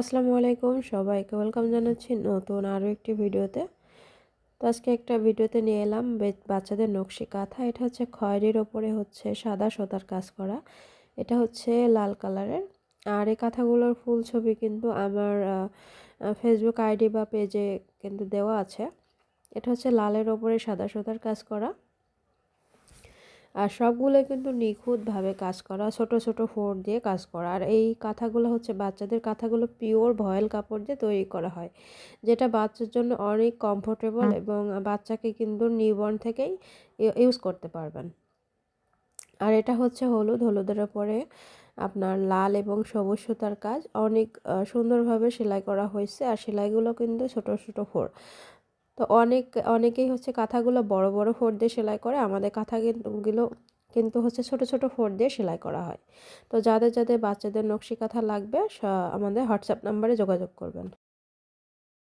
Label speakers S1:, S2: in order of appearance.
S1: আসসালামু আলাইকুম সবাইকে ওয়েলকাম জানাচ্ছি নতুন আরও একটি ভিডিওতে। তো আজকে একটা ভিডিওতে নিয়ে এলাম বাচ্চাদের নকশি কাঁথা। এটা হচ্ছে খয়েরির ওপরে হচ্ছে সাদা সোতার কাজ করা। এটা হচ্ছে লাল কালারের। আর এই কাঁথাগুলোর ফুল ছবি কিন্তু আমার ফেসবুক আইডি বা পেজে কিন্তু দেওয়া আছে। এটা হচ্ছে লালের ওপরে সাদা সোতার কাজ করা। আর সবগুলো কিন্তু নিখুঁতভাবে কাজ করা ছোট ছোট ফোর দিয়ে কাজ করা। আর এই কাঁথাগুলো হচ্ছে বাচ্চাদের কাঁথাগুলো পিওর ভয়েল কাপড় দিয়ে তৈরি করা হয় যেটা বাচ্চার জন্য অনেক কমফোর্টেবল এবং বাচ্চাকে কিন্তু নিউবর্ন থেকেই ইউজ করতে পারবেন। আর এটা হচ্ছে হলুদ হলুদের ওপরে আপনার লাল এবং সবুজ সুতার কাজ। অনেক সুন্দরভাবে সেলাই করা হয়েছে। আর সেলাইগুলো কিন্তু ছোট ছোট ফোর তো অনেক, অনেকেই হচ্ছে কাঁথাগুলো বড় বড় ফোর দিয়ে সেলাই করে, আমাদের কাঁথা কিন্তুগুলো কিন্তু হচ্ছে ছোট ছোট ফোর দিয়ে সেলাই করা হয়। তো যাদের যাদের বাচ্চাদের নকশি কাঁথা লাগবে আমাদের হোয়াটসঅ্যাপ নাম্বারে যোগাযোগ করবেন।